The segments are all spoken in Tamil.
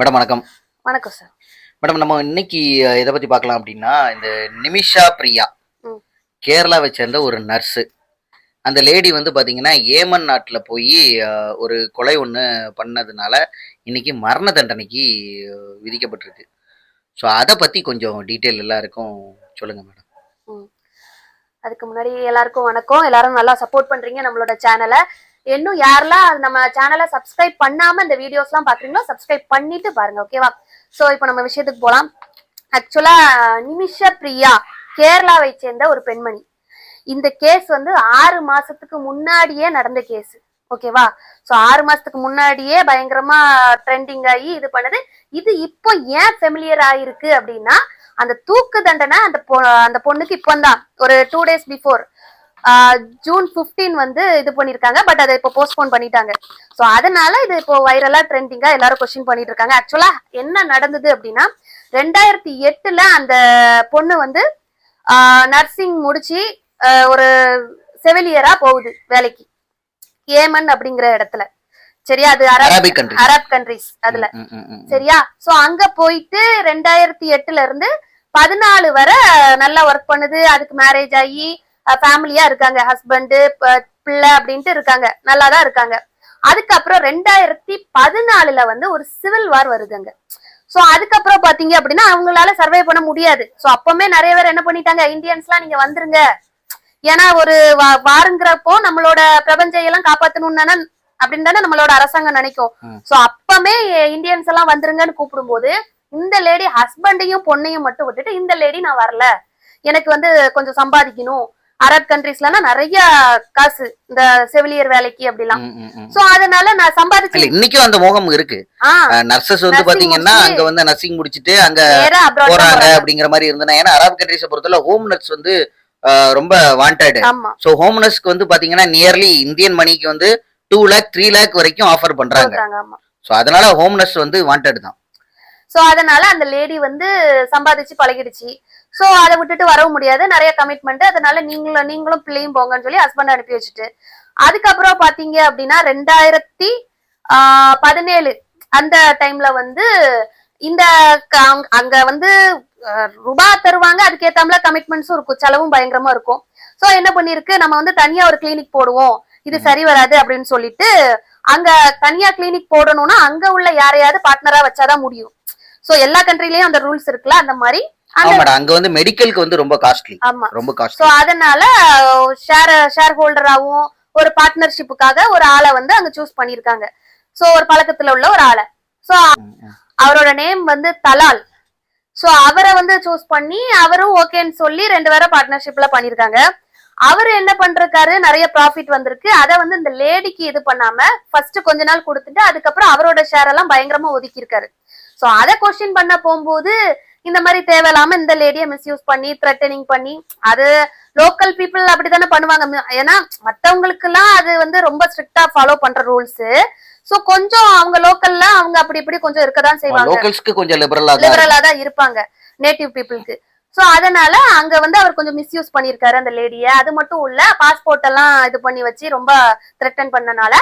மேடம் வணக்கம். வணக்கம் சார் மேடம் நம்ம இன்னைக்கு எதை பத்தி பார்க்கலாம் அப்படின்னா இந்த நிமிஷா பிரியா. கேரளாவை சேர்ந்த ஒரு நர்ஸு. அந்த லேடி வந்து பாத்தீங்கன்னா ஏமன் நாட்டில் போய் ஒரு கொலை ஒன்று பண்ணதுனால இன்னைக்கு மரண தண்டனைக்கு விதிக்கப்பட்டிருக்கு. ஸோ அதை பத்தி கொஞ்சம் டீட்டெயில் எல்லாருக்கும் சொல்லுங்க மேடம். அதுக்கு முன்னாடி எல்லாருக்கும் வணக்கம். எல்லாரும் நல்லா சப்போர்ட் பண்றீங்க நம்மளோட சேனலை. இன்னும் யாரெல்லாம் நம்ம சேனலை சப்ஸ்கிரைப் பண்ணாம இந்த வீடியோஸ்லாம் பாக்குறீங்களோ சப்ஸ்கிரைப் பண்ணிட்டு பாருங்க ஓகேவா சோ இப்போ நம்ம விஷயத்துக்கு போலாம். ஆக்சுவலா நிமிஷ பிரியா கேரளாவை சேர்ந்த ஒரு பெண்மணி. இந்த கேஸ் வந்து ஆறு மாசத்துக்கு முன்னாடியே நடந்த கேஸ் ஓகேவா சோ ஆறு மாசத்துக்கு முன்னாடியே பயங்கரமா ட்ரெண்டிங் ஆகி இது பண்ணது. இது இப்போ ஏன் ஃபெமிலியர் ஆயிருக்கு அப்படின்னா அந்த தூக்கு தண்டனை அந்த பொ- அந்த பொண்ணுக்கு இப்போ தான் ஒரு டூ டேஸ் பிஃபோர் ஜூன் 15 வந்து இது பண்ணிருக்காங்க பட் அதை இப்போ போஸ்ட்போன் பண்ணிட்டாங்க. ஸோ அதனால இது இப்போ வைரலா ட்ரெண்டிங்கா எல்லாரும் கொஸ்டின் பண்ணிட்டு இருக்காங்க ஆக்சுவலா என்ன நடந்தது அப்படின்னா ரெண்டாயிரத்தி எட்டுல அந்த பொண்ணு வந்து நர்சிங் முடிச்சு ஒரு செவிலியரா போகுது வேலைக்கு. ஏமன் அப்படிங்கிற இடத்துல. சரியா? அது அரப் அரபிக் அரப் கண்ட்ரிஸ் அதுல. சரியா? சோ அங்க போயிட்டு ரெண்டாயிரத்தி எட்டுல இருந்து பதினாலு வரை நல்லா ஒர்க் பண்ணுது. அதுக்கு மேரேஜ் ஆகி ஃபேமிலியா இருக்காங்க. ஹஸ்பண்ட் பிள்ளை அப்படின்ட்டு இருக்காங்க. நல்லா தான் இருக்காங்க. அதுக்கப்புறம் ரெண்டாயிரத்தி பதினாலுல வந்து ஒரு சிவில் வார் வருதுங்க சோ அதுக்கப்புறம் பாத்தீங்க அப்படின்னா அவங்களால சர்வே பண்ண முடியாது. சோ அப்பவுமே நிறைய பேர் என்ன பண்ணிட்டாங்க? இந்தியன்ஸ்லாம் நீங்க வந்துருங்க. ஏன்னா ஒரு வாருங்கிறப்போ நம்மளோட பிரபஞ்ச எல்லாம் காப்பாத்தணும் தானே அப்படின்னு தானே நம்மளோட அரசாங்கம் நினைக்கும். சோ அப்பமே இந்தியன்ஸ் எல்லாம் வந்துருங்கன்னு கூப்பிடும்போது இந்த லேடி ஹஸ்பண்டையும் பொண்ணையும் மட்டும் விட்டுட்டு இந்த லேடி நான் வரல. எனக்கு வந்து கொஞ்சம் சம்பாதிக்கணும். அரப் கண்ட்ரீஸ்லனா நிறைய காசு இந்த செவிலியர் வேலைக்கு அப்படிலாம். சோ அதனால நான் சம்பாதிச்சு இன்னைக்கும் அந்த மோகம் இருக்கு. நர்சஸ் வந்து பாத்தீங்கன்னா அங்க வந்து நர்சிங் முடிச்சிட்டு அங்க போறாங்க. அப்படிங்கிற மாதிரி இருந்தனா ஏன்னா அரபு கண்ட்ரிஸை பொறுத்தவரை ஹோம் நர்ஸ் வந்து ரொம்ப வாண்டட் ஸோ ஹோம் நர்ஸ்க்கு வந்து பாத்தீங்கன்னா நியர்லி இந்தியன் மணிக்கு வந்து டூ லேக் த்ரீ லேக் வரைக்கும் ஆஃபர் பண்றாங்க. ஸோ அதனால ஹோம் நர்ஸ் வந்து வாண்டட் தான். சோ அதனால அந்த லேடி வந்து சம்பாதிச்சு பழகிடுச்சு. சோ அதை விட்டுட்டு வரவும் முடியாது. நிறைய கமிட்மெண்ட் அதனால நீங்களும் நீங்களும் பிள்ளையும் போங்கன்னு சொல்லி ஹஸ்பண்ட் அனுப்பி வச்சுட்டு. அதுக்கப்புறம் பாத்தீங்க அப்படின்னா ரெண்டாயிரத்தி ஆஹ், பதினேழு. அந்த டைம்ல வந்து இந்த அங்க- வந்து ரூபா தருவாங்க. அதுக்கேத்தாமல கமிட்மெண்ட்ஸும் இருக்கும். செலவும் பயங்கரமா இருக்கும். சோ என்ன பண்ணிருக்கு நம்ம வந்து தனியா ஒரு கிளினிக் போடுவோம். இது சரி வராது அப்படின்னு சொல்லிட்டு அங்க தனியா கிளினிக் போடணும்னா அங்க உள்ள யாரையாவது பார்ட்னரா வச்சாதான் முடியும். சோ எல்லா கண்ட்ரிலயும் அந்த ரூல்ஸ் இருக்குல்ல? அந்த மாதிரி ஆமாடா அங்க வந்து மெடிக்கலுக்கு வந்து ரொம்ப காஸ்ட்லி ரொம்ப சோ காஸ்ட்லி அதனால ஷேர் ஷேர் ஹோல்டராவும் ஒரு பார்ட்னர்ஷிப்புக்காக ஒரு ஆளை வந்து அங்க சூஸ் பண்ணிருக்காங்க சோ ஒரு பழக்கத்துல உள்ள ஒரு ஆளை. சோ அவரோட நேம் வந்து தலால். சோ அவரை வந்து சூஸ் பண்ணி அவரும் ஓகேன்னு சொல்லி ரெண்டு பேரும் பார்ட்னர்ஷிப்ல பண்ணிருக்காங்க அவரு என்ன பண்றாரு? நிறைய ப்ராஃபிட் வந்திருக்கு. அதை வந்து இந்த லேடிக்கு இது பண்ணாம ஃபர்ஸ்ட் கொஞ்ச நாள் கொடுத்துட்டு அதுக்கப்புறம் அவரோட ஷேர் எல்லாம் பயங்கரமா ஒதுக்கி இருக்காரு சோ அதை கொஸ்டின் பண்ண போகும்போது இந்த மாதிரி தேவையில்லாம இந்த லேடியை மிஸ்யூஸ் பண்ணி த்ரெட்டனிங் பண்ணி அது லோக்கல் பீப்புள் அப்படித்தானே பண்ணுவாங்க. ஏன்னா மத்தவங்களுக்கு எல்லாம் அது வந்து ரொம்ப ஸ்ட்ரிக்டா ஃபாலோ பண்ற ரூல்ஸ் சோ கொஞ்சம் அவங்க லோக்கல்ல அவங்க அப்படி இப்படி கொஞ்சம் இருக்கதான் செய்வாங்க. லோக்கல்ஸ்க்கு கொஞ்சம் லிபரலா தான் இருப்பாங்க நேட்டிவ் பீப்புளுக்கு சோ அதனால அங்க வந்து அவர் கொஞ்சம் மிஸ்யூஸ் பண்ணிருக்காரு அந்த லேடிய அது மட்டும் இல்ல பாஸ்போர்ட் எல்லாம் இது பண்ணி வச்சு ரொம்ப த்ரெட்டன் பண்ணனால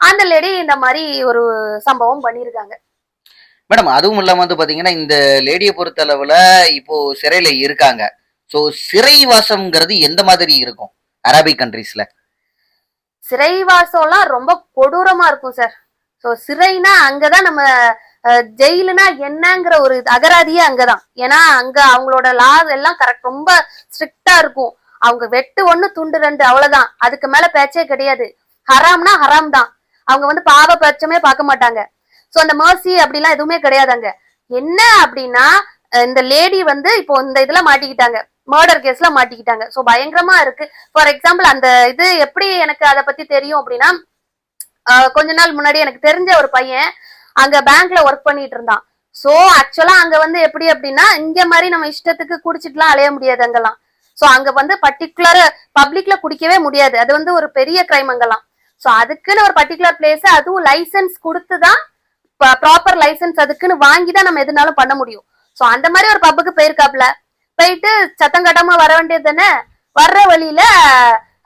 அந்த லேடி இந்த மாதிரி ஒரு சம்பவம் பண்ணிருக்காங்க மேடம் அதுவும் இல்லாமல் வந்து பார்த்தீங்கன்னா இந்த லேடியை பொறுத்த அளவில் இப்போ சிறையில் இருக்காங்க. ஸோ சிறைவாசம்ங்கிறது எந்த மாதிரி இருக்கும்? அரபிக் கண்ட்ரீஸ்ல சிறைவாசம்லாம் ரொம்ப கொடூரமா இருக்கும் சார் ஸோ சிறைனா அங்கதான் நம்ம ஜெயிலுனா என்னங்கிற ஒரு அகராதியே அங்கதான். ஏன்னா அங்க அவங்களோட லா எல்லாம் கரெக்ட் ரொம்ப ஸ்ட்ரிக்டா இருக்கும். அவங்க வெட்டு ஒண்ணு துண்டு ரெண்டு அவ்வளவுதான். அதுக்கு மேல பேச்சே கிடையாது. ஹராம்னா ஹராம் தான். அவங்க வந்து பாவ பட்சமே பார்க்க மாட்டாங்க. சோ அந்த மர்சி அப்படிலாம் எதுவுமே கிடையாது அங்க என்ன அப்படின்னா இந்த லேடி வந்து இப்போ இந்த இதுல மாட்டிக்கிட்டாங்க. மர்டர் கேஸ்ல மாட்டிக்கிட்டாங்க. சோ பயங்கரமா இருக்கு. ஃபார் எக்ஸாம்பிள் அந்த இது எப்படி எனக்கு அதை பத்தி தெரியும் அப்படின்னா கொஞ்ச நாள் முன்னாடி எனக்கு தெரிஞ்ச ஒரு பையன் அங்க பேங்க்ல ஒர்க் பண்ணிட்டு இருந்தான். சோ ஆக்சுவலா அங்க வந்து எப்படி அப்படின்னா இங்க மாதிரி நம்ம இஷ்டத்துக்கு குடிச்சிட்டுலாம் அலைய முடியாது அங்கெல்லாம். சோ அங்க வந்து பர்டிகுலர் பப்ளிக்ல குடிக்கவே முடியாது. அது வந்து ஒரு பெரிய கிரைம் அங்கெல்லாம். சோ அதுக்குன்னு ஒரு பர்டிகுலர் பிளேஸ் அதுவும் லைசன்ஸ் கொடுத்துதான் ப்ராப்பர் லைசென்ஸ் அதுக்குன்னு வாங்கி தான் நம்ம எதுனாலும் பண்ண முடியும். ஸோ அந்த மாதிரி ஒரு பப்புக்கு போயிருக்காப்ல போயிட்டு சத்தம் கட்டாம வர வேண்டியது தானே வர்ற வழியில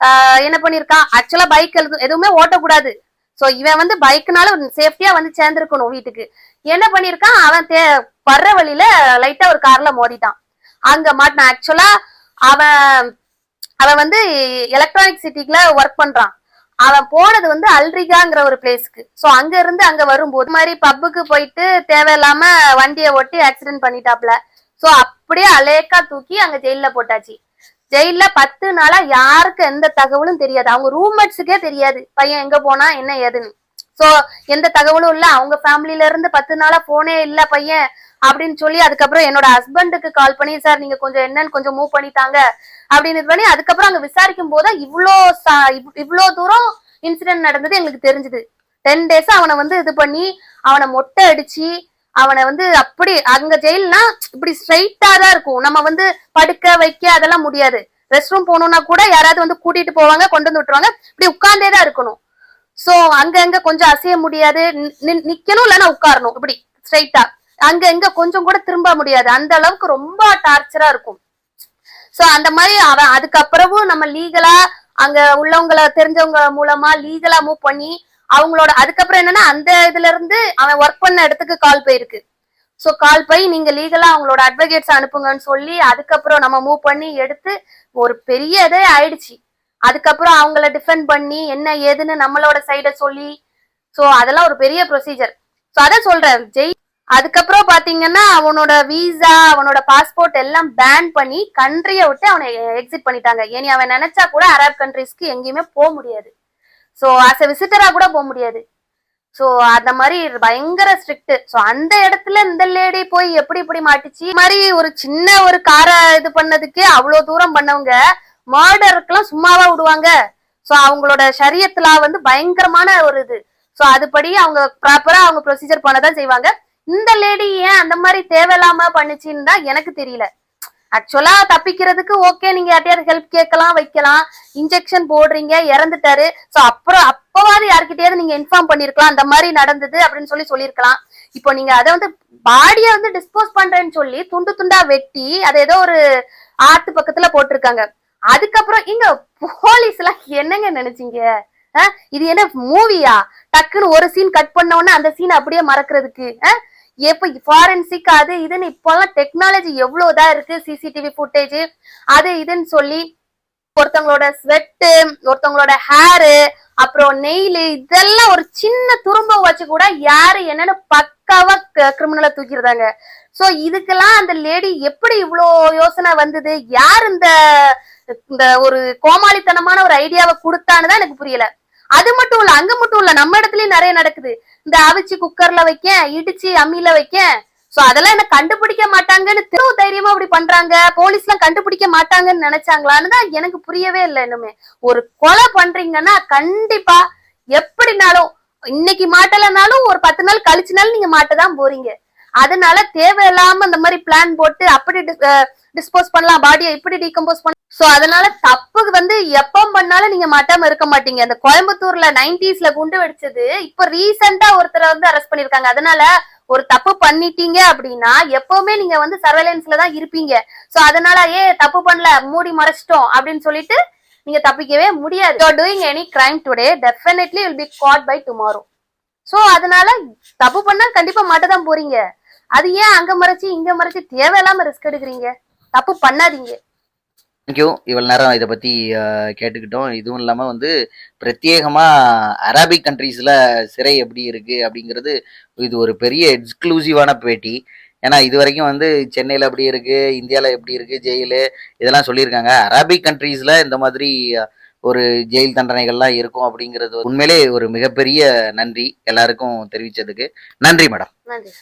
ஆஹ் என்ன பண்ணிருக்கான் ஆக்சுவலா பைக் எதுவுமே ஓட்டக்கூடாது. ஸோ இவன் வந்து பைக்னால சேஃப்டியா வந்து சேர்ந்துருக்கணும் வீட்டுக்கு. என்ன பண்ணிருக்கான் அவன் தே வர்ற வழியில லைட்டா ஒரு கார்ல மோதிட்டான். அங்க மாட்டினான் ஆக்சுவலா அவன் அவன் வந்து எலக்ட்ரானிக் சிட்டிக்குல ஒர்க் பண்றான். அவன் போனது வந்து அல்ரிகாங்கிற ஒரு பிளேஸ்க்கு சோ அங்க இருந்து அங்க வரும்போது மாதிரி பப்புக்கு போயிட்டு தேவையில்லாம வண்டியை ஓட்டி ஆக்சிடென்ட் பண்ணிட்டாப்ல. சோ அப்படியே அலேக்கா தூக்கி அங்க ஜெயில போட்டாச்சு. ஜெயில்ல பத்து நாளா யாருக்கு எந்த தகவலும் தெரியாது. அவங்க ரூம்மேட்ஸுக்கே தெரியாது. பையன் எங்க போனா என்ன ஏதுன்னு. சோ எந்த தகவலும் இல்ல. அவங்க ஃபேமிலில இருந்து பத்து நாளா போனே இல்ல பையன் அப்படின்னு சொல்லி அதுக்கப்புறம் என்னோட ஹஸ்பண்டுக்கு கால் பண்ணி சார் நீங்க கொஞ்சம் என்னன்னு கொஞ்சம் மூவ் பண்ணித்தாங்க. அப்படின்னு இது பண்ணி அதுக்கப்புறம் அங்க விசாரிக்கும் போது இவ்வளோ சா- இவ்- இவ்வளோ தூரம் இன்சிடென்ட் நடந்தது எங்களுக்கு தெரிஞ்சது. டென் டேஸ் அவனை வந்து இது பண்ணி அவனை மொட்டை அடிச்சு அவனை வந்து அப்படி அங்க ஜெயில்னா இப்படி ஸ்ட்ரைட்டா தான் இருக்கும். நம்ம வந்து படுக்க வைக்க அதெல்லாம் முடியாது. ரெஸ்ட் ரூம் போகணும்னா கூட யாராவது வந்து கூட்டிட்டு போவாங்க கொண்டு வந்து விட்டுருவாங்க. இப்படி உட்கார்ந்தே தான் இருக்கணும். சோ அங்க அங்க கொஞ்சம் அசைய முடியாது. நி- நி- நிக்கணும் இல்லைன்னா உட்காரணும். இப்படி ஸ்ட்ரைட்டா அங்க எங்க கொஞ்சம் கூட திரும்ப முடியாது. அந்த அளவுக்கு ரொம்ப டார்ச்சரா இருக்கும். சோ அந்த மாதிரி அவன் அதுக்கப்புறமும் நம்ம லீகலா அங்க உள்ளவங்கள தெரிஞ்சவங்க மூலமா லீகலா மூவ் பண்ணி அவங்களோட அதுக்கப்புறம் என்னன்னா அந்த இதுல இருந்து அவன் ஒர்க் பண்ண இடத்துக்கு கால் போயிருக்கு. சோ கால் போய் நீங்க லீகலா அவங்களோட அட்வொகேட்ஸ் அனுப்புங்கன்னு சொல்லி அதுக்கப்புறம் நம்ம மூவ் பண்ணி எடுத்து ஒரு பெரிய இதே ஆயிடுச்சு. அதுக்கப்புறம் அவங்கள டிஃபெண்ட் பண்ணி என்ன ஏதுன்னு நம்மளோட சைட சொல்லி ஸோ அதெல்லாம் ஒரு பெரிய ப்ரொசீஜர் ஸோ அதான் சொல்றேன் ஜெய். அதுக்கப்புறம் பாத்தீங்கன்னா அவனோட விசா அவனோட பாஸ்போர்ட் எல்லாம் பேன் பண்ணி கண்ட்ரிய விட்டு அவனை எக்ஸிட் பண்ணிட்டாங்க. இனி அவன் நினைச்சா கூட அரப் கண்ட்ரிஸ்க்கு எங்கேயுமே போக முடியாது. ஸோ ஆஸ் எ விசிட்டரா கூட போக முடியாது. ஸோ அந்த மாதிரி பயங்கர ஸ்ட்ரிக்ட் ஸோ அந்த இடத்துல இந்த லேடி போய் எப்படி இப்படி மாட்டிச்சு? மாதிரி ஒரு சின்ன ஒரு காரை இது பண்ணதுக்கே அவ்வளோ தூரம் பண்ணவங்க மர்டருக்குலாம் சும்மாவா விடுவாங்க. ஸோ அவங்களோட சரியத்துல வந்து பயங்கரமான ஒரு இது. ஸோ அதுபடி அவங்க ப்ராப்பரா அவங்க ப்ரொசீஜர் பண்ணதான் செய்வாங்க. இந்த லேடி ஏன் அந்த மாதிரி தேவையில்லாம பண்ணுச்சுன்னு தான் எனக்கு தெரியல. ஆக்சுவலா தப்பிக்கிறதுக்கு ஓகே நீங்க யார்ட்டையாவது ஹெல்ப் கேட்கலாம் வைக்கலாம். இன்ஜெக்ஷன் போடுறீங்க இறந்துட்டாரு. சோ அப்புறம் அப்பவாது யார்கிட்டயாவது நீங்க இன்ஃபார்ம் பண்ணிருக்கலாம். அந்த மாதிரி நடந்தது அப்படின்னு சொல்லி சொல்லியிருக்கலாம் இப்போ நீங்க அதை வந்து பாடியை வந்து டிஸ்போஸ் பண்றேன்னு சொல்லி துண்டு துண்டா வெட்டி அதை ஏதோ ஒரு ஆத்து பக்கத்துல போட்டிருக்காங்க. அதுக்கப்புறம் இங்க போலீஸ் எல்லாம் என்னங்க நினைச்சீங்க? இது என்ன மூவியா டக்குன்னு ஒரு சீன் கட் பண்ண உடனே அந்த சீன் அப்படியே மறக்கிறதுக்கு எப்ப ஃபாரன்சிக் அது இதுன்னு இப்போல்லாம் டெக்னாலஜி எவ்வளவுதான் இருக்கு சிசிடிவி ஃபுட்டேஜ் அது இதுன்னு சொல்லி ஒருத்தவங்களோட ஸ்வெட்டு ஒருத்தவங்களோட ஹேரு அப்புறம் நெயில் இதெல்லாம் ஒரு சின்ன துரும்ப வச்சு கூட யாரு என்னன்னு பக்காவா கிரிமினலை தூக்கிடுறாங்க. சோ இதுக்கெல்லாம் அந்த லேடி எப்படி இவ்வளோ யோசனை வந்தது? யார் இந்த இந்த ஒரு கோமாளித்தனமான ஒரு ஐடியாவை கொடுத்தான்னு தான் எனக்கு புரியல. அது மட்டும் இல்ல அங்க மட்டும் இல்ல நம்ம இடத்துலயும் நிறைய நடக்குது. இந்த அவிச்சு குக்கர்ல வைக்க இடிச்சு அம்மியில வைக்க சோ அதெல்லாம் என்ன கண்டுபிடிக்க மாட்டாங்கன்னு திரும்ப தைரியமா அப்படி பண்றாங்க. போலீஸ் எல்லாம் கண்டுபிடிக்க மாட்டாங்கன்னு நினைச்சாங்களான்னு தான் எனக்கு புரியவே இல்லை இன்னுமே. ஒரு கொலை பண்றீங்கன்னா கண்டிப்பா எப்படினாலும் இன்னைக்கு மாட்டலைனாலும் ஒரு பத்து நாள் கழிச்சுனாலும் நீங்க மாட்டதான் போறீங்க. அதனால தேவையில்லாம இந்த மாதிரி பிளான் போட்டு அப்படி டிஸ்போஸ் பண்ணலாம். பாடியை இப்படி டீகம்போஸ் பண்ணலாம் சோ அதனால தப்பு வந்து எப்ப பண்ணாலும் நீங்க மாட்டாம இருக்க மாட்டீங்க. அந்த கோயம்புத்தூர்ல நைன்டிஸ்ல குண்டு வெடிச்சது இப்ப ரீசெண்டா ஒருத்தரை வந்து அரெஸ்ட் பண்ணிருக்காங்க. அதனால ஒரு தப்பு பண்ணிட்டீங்க அப்படின்னா எப்பவுமே நீங்க வந்து சர்வேலன்ஸ்ல தான் இருப்பீங்க. சோ அதனால ஏ தப்பு பண்ணல மூடி மறைச்சிட்டோம் அப்படின்னு சொல்லிட்டு நீங்க தப்பிக்கவே முடியாது. You doing any crime today definitely will be caught by tomorrow so அதனால தப்பு பண்ணா கண்டிப்பா மாட்ட தான் போறீங்க. அது ஏன் அங்க மறைச்சு இங்க மறைச்சு தேவையில்லாம ரிஸ்க் எடுக்கிறீங்க? தப்பு பண்ணாதீங்க. தேங்க்யூ இவ்வளவு நேரம் இதை பத்தி அஹ், கேட்டுக்கிட்டோம். இதுவும் இல்லாம வந்து பிரத்யேகமா அரபிக் கண்ட்ரீஸ்ல சிறை எப்படி இருக்கு அப்படிங்கிறது இது ஒரு பெரிய எக்ஸ்க்ளூசிவான பேட்டி. ஏன்னா இது வரைக்கும் வந்து சென்னையில் எப்படி இருக்கு இந்தியாவில் எப்படி இருக்கு ஜெயிலு இதெல்லாம் சொல்லியிருக்காங்க. அரபிக் கண்ட்ரீஸ்ல இந்த மாதிரி ஒரு ஜெயில் தண்டனைகள்லாம் இருக்கும் அப்படிங்கிறது உண்மையிலே ஒரு மிகப்பெரிய நன்றி. எல்லாருக்கும் தெரிவிச்சதுக்கு நன்றி மேடம். நன்றி.